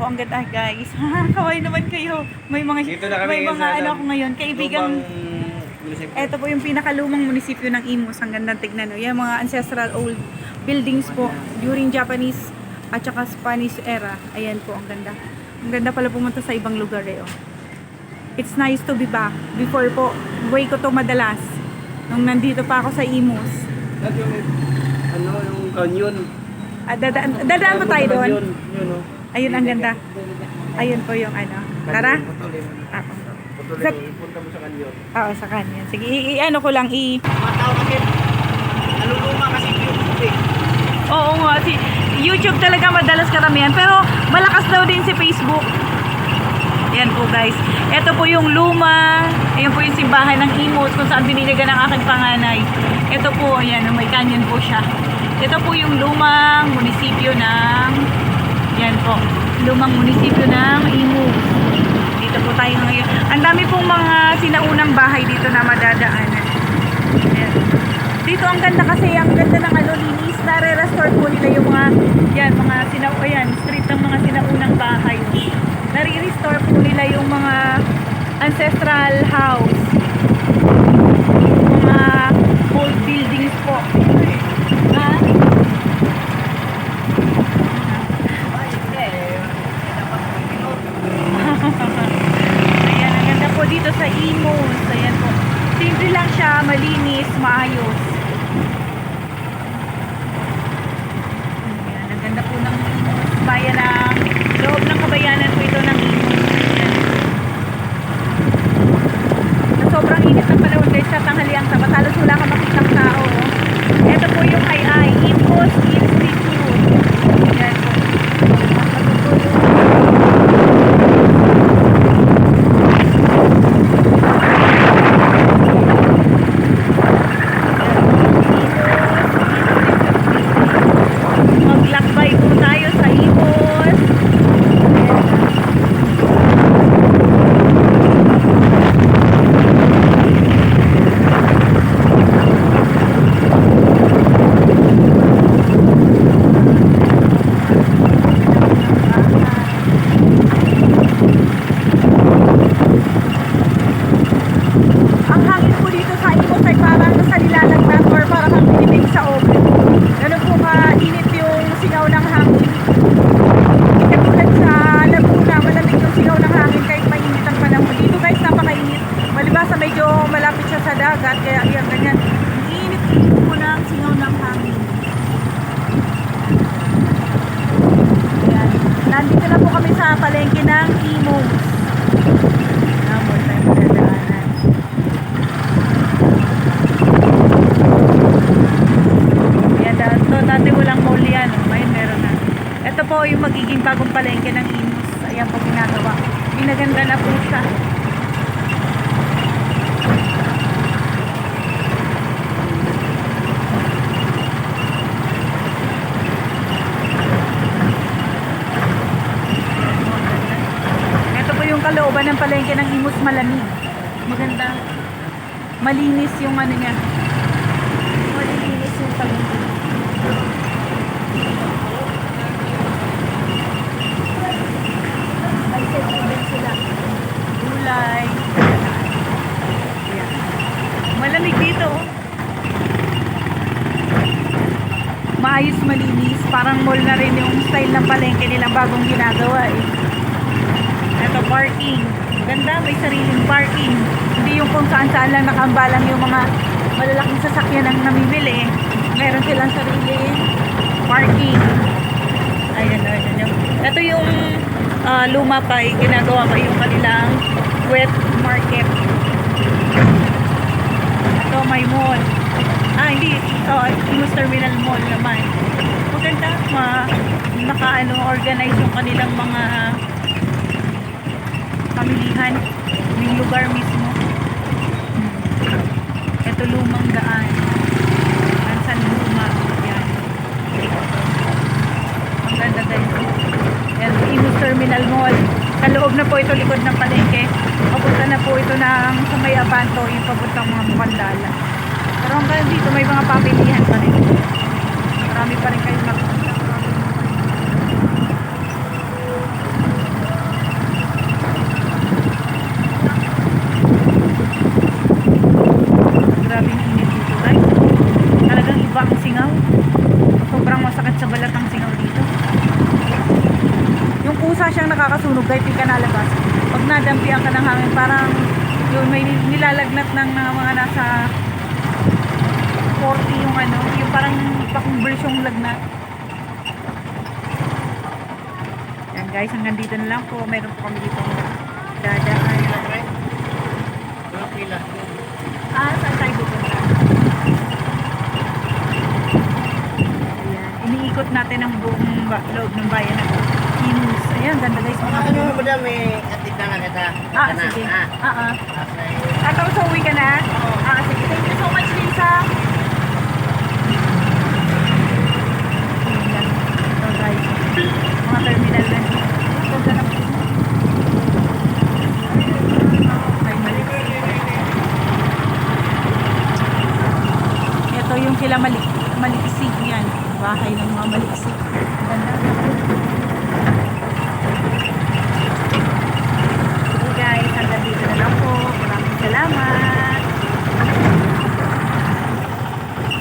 po, ang ganda guys. Kaway naman kayo. May mga Dito na kami may mga sa ano ako ngayon, kaibigan. Ito po yung pinakalumang munisipyo ng Imus. Ang ganda tignan no. Yan mga ancestral old buildings po during Japanese at saka Spanish era. Ayan po, ang ganda. Ang ganda pala pumunta sa ibang lugar eh. Oh. It's nice to be back. Before po, way ko to madalas. Nung nandito pa ako sa Imus. At yung, ano, yung canyon. Ah, dadaan, dadaan po tayo doon. Canyon, yun, oh. Ayun, ang ganda. Ayun po yung ano. Tara. Zat- mo, punta mo sa canyon. Oo, sa kanya. Sige, i- i- ano ko lang, i- Mga tao kasi, naluluma kasi yung tubig. Oo nga, si YouTube talaga madalas karamihan. Pero malakas daw din si Facebook. Yan po guys. Ito po yung luma. Ayan po yung simbahan ng Imos kung saan biniligan ng aking panganay. Ito po, ayan, may canyon po siya. Ito po yung lumang munisipyo ng yan po, lumang munisipyo ng Imos. Dito po tayo ngayon. Ang dami pong mga sinaunang bahay dito na madadaanan. Ayan. Dito ang ganda kasi, ang ganda ng ano, linis, nare-restore po nila yung mga, yan, mga sinaw, ayan, street ng mga sinaunang bahay. Nare-restore po nila yung mga ancestral house. Mga old buildings po. Ha? Ayan, ang ganda po dito sa Imos. Ayan po. Simple lang siya, malinis, maayos. Ayan, ang ganda po ng Imos. Bayan ng loob ng kabayanan po ito ng Imos. Ayan. Sa sobrang init ng panahon guys, sa tanghaliang tapat, halos wala ka makitang tao. oh. Ito po yung ay Imos Institute. Ayan po. Mas matutulog. Maglakbay po tayo sa Imos. Ang hangin po dito sa Imos ay parang sa nilalagnan or parang ang pinipig sa oven. Ganun po ka-init yung singaw ng hangin. Hindi katulad sa Laguna, malamig yung singaw ng hangin kahit mainit ang panahon. Dito guys, napakainit. Malibasa medyo malapit siya sa dagat, kaya yan, ganyan. Ang init po ng singaw ng hangin. Ayan. Nandito na po kami sa palengke ng Imos. Namon tayo magdadaanan. Yan, dato, dati walang mall meron na. Ito po yung magiging bagong palengke ng Imus. Ayan po ginagawa. Pinaganda na po siya. Ito po yung kalooban ng palengke ng Imus malamig. Maganda. Malinis yung ano niya. Malinis yung palengke. May din sila. Gulay. Ayan. Malamig dito. oh. Maayos malinis. Parang mall na rin yung style ng palengke nilang bagong ginagawa eh. Ito parking. Ganda, may sariling parking. Hindi yung kung saan saan lang nakambalang yung mga malalaking sasakyan ang namimili. Meron silang sariling parking. Ayan, ayan, ayan. Ito yung ah, luma pa, ginagawa pa yung kanilang wet market. Ito may mall. Ah, hindi. Oh, Imus Terminal Mall naman. Maganda. Ma, naka-ano, organize yung kanilang mga pamilihan. Yung lugar mismo. Ito lumang daan. San Luma. Yan. Ang ganda guys. Yan, Imus Terminal Mall. Sa loob na po ito, likod ng palengke. Papunta na po ito ng sa may Abanto, yung papuntang mga Mukandala. Pero hanggang dito may mga pamilihan pa rin. Marami pa rin kayong makikita. lahat singaw dito. Yung kusa siyang nakakasunog, kahit di ka nalabas. Pag nadampian ka ng hangin, parang yun, may nilalagnat ng mga, mga nasa 40 yung ano, yung parang pakumbers yung lagnat. Yan guys, hanggang dito na lang po. Meron po kami dito dadaan. Dada, natin ang buong ba- loob ng bayan ng Imus. Ayan, ganda guys. Mga Ano mo madam, may atid na nga kita. Ah, Kita na. sige. Ah, Ah, ah. okay. Ato, so uwi ka na? Ah, sige. Thank you so much, Lisa. Ayan. Ito guys. Mga terminal na. Ito,